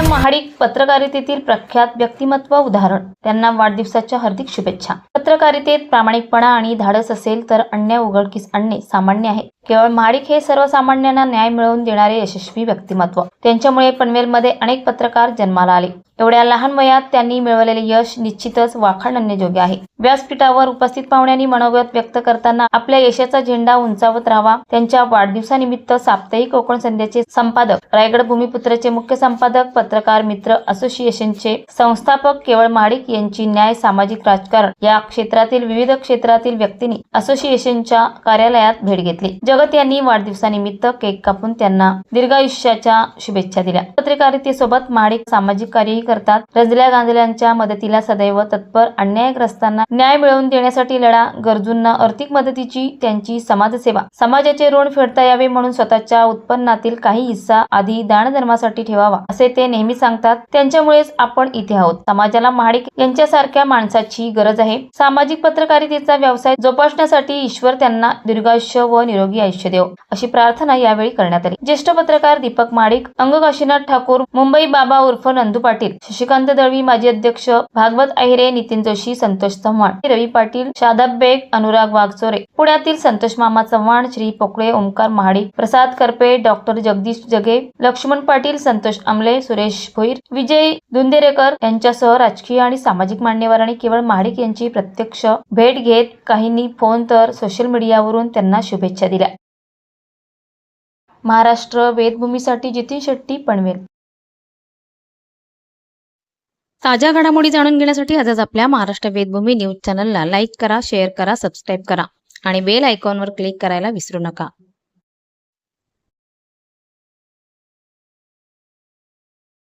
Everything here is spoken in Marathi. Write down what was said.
महाडिक पत्रकारितेतील प्रख्यात व्यक्तिमत्व उदाहरण त्यांना वाढदिवसाच्या हार्दिक शुभेच्छा. पत्रकारितेत प्रामाणिकपणा आणि धाडस असेल तर अन्याय उघडकीस आणणे सामान्य आहे. केवळ महाडिक हे सर्वसामान्यांना न्याय मिळवून देणारे यशस्वी व्यक्तिमत्व. त्यांच्यामुळे पनवेलमध्ये अनेक पत्रकार जन्माला आले. एवढ्या लहान वयात त्यांनी मिळवलेले यश निश्चितच वाखाणण्याजोग्य आहे. व्यासपीठावर उपस्थित पाहुण्यांनी मनोगत व्यक्त करताना आपल्या यशाचा झेंडा उंचावत राहावा त्यांच्या वाढदिवसानिमित्त साप्ताहिक कोकण संध्याचे संपादक रायगड भूमिपुत्रचे मुख्य संपादक पत्रकार मित्र असोसिएशनचे संस्थापक केवळ महाडिक यांची न्याय सामाजिक राजकारण या क्षेत्रातील विविध क्षेत्रातील व्यक्तींनी असोसिएशनच्या कार्यालयात भेट घेतली. जगत यांनी वाढदिवसानिमित्त केक कापून त्यांना दीर्घायुष्याच्या शुभेच्छा दिल्या. पत्रकारितेसोबत महाडिक सामाजिक कार्यही करतात. रंजल्या गांधल्यांच्या मदतीला सदैव तत्पर अन्यायग्रस्तांना न्याय मिळवून देण्यासाठी लढा गरजूंना आर्थिक मदतीची त्यांची समाजसेवा समाजाचे ऋण फेडता यावे म्हणून स्वतःच्या उत्पन्नातील काही हिस्सा आधी दानधर्मासाठी ठेवावा असे ते नेहमी सांगतात. त्यांच्यामुळेच आपण इथे आहोत. समाजाला महाडिक यांच्यासारख्या माणसाची गरज आहे. सामाजिक पत्रकारितेचा व्यवसाय जोपासण्यासाठी ईश्वर त्यांना दीर्घायुष्य व निरोगी आयुष्य देव अशी प्रार्थना यावेळी करण्यात आली. ज्येष्ठ पत्रकार दीपक माडिक अंग काशीनाथ ठाकूर मुंबई बाबा उर्फ नंदू पाटील शशिकांत दळवी माजी अध्यक्ष भागवत अहिरे नितीन जोशी संतोष चव्हाण रवी पाटील शादाब बेग अनुराग वाघचोरे पुण्यातील संतोष मामा चव्हाण श्री पोकळे ओंकार महाडिक प्रसाद करपे डॉक्टर जगदीश जगे लक्ष्मण पाटील संतोष आमले सुरेश भोईर विजय दुंदेरेकर यांच्यासह राजकीय आणि सामाजिक मान्यवरांनी केवळ महाडिक यांची प्रत्यक्ष भेट घेत काहींनी फोन तर सोशल मीडियावरून त्यांना शुभेच्छा दिल्या. महाराष्ट्र वेदभूमीसाठी जितीन शेट्टी पनवेल. ताज्या घडामोडी जाणून घेण्यासाठी आजच आपल्या महाराष्ट्र वेदभूमी न्यूज चॅनलला लाईक करा शेअर करा सबस्क्राईब करा आणि बेल आयकॉनवर क्लिक करायला विसरू नका.